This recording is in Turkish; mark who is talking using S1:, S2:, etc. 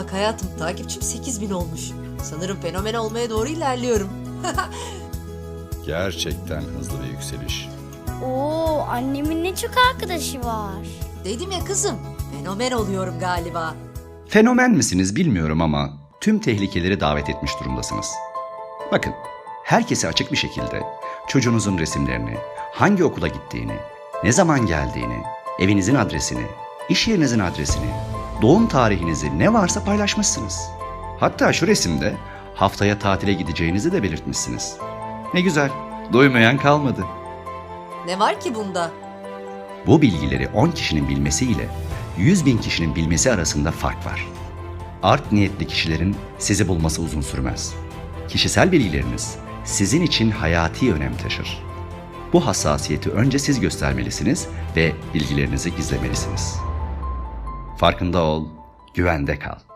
S1: Bak hayatım takipçim 8000 olmuş. Sanırım fenomen olmaya doğru ilerliyorum.
S2: Gerçekten hızlı bir yükseliş.
S3: Oo annemin ne çok arkadaşı var.
S1: Dedim ya kızım fenomen oluyorum galiba.
S2: Fenomen misiniz bilmiyorum ama tüm tehlikeleri davet etmiş durumdasınız. Bakın, herkese açık bir şekilde çocuğunuzun resimlerini, hangi okula gittiğini, ne zaman geldiğini, evinizin adresini, iş yerinizin adresini, doğum tarihinizi ne varsa paylaşmışsınız. Hatta şu resimde haftaya tatile gideceğinizi de belirtmişsiniz. Ne güzel, duymayan kalmadı.
S1: Ne var ki bunda?
S2: Bu bilgileri 10 kişinin bilmesiyle 100 bin kişinin bilmesi arasında fark var. Art niyetli kişilerin sizi bulması uzun sürmez. Kişisel bilgileriniz sizin için hayati önem taşır. Bu hassasiyeti önce siz göstermelisiniz ve bilgilerinizi gizlemelisiniz. Farkında ol, güvende kal.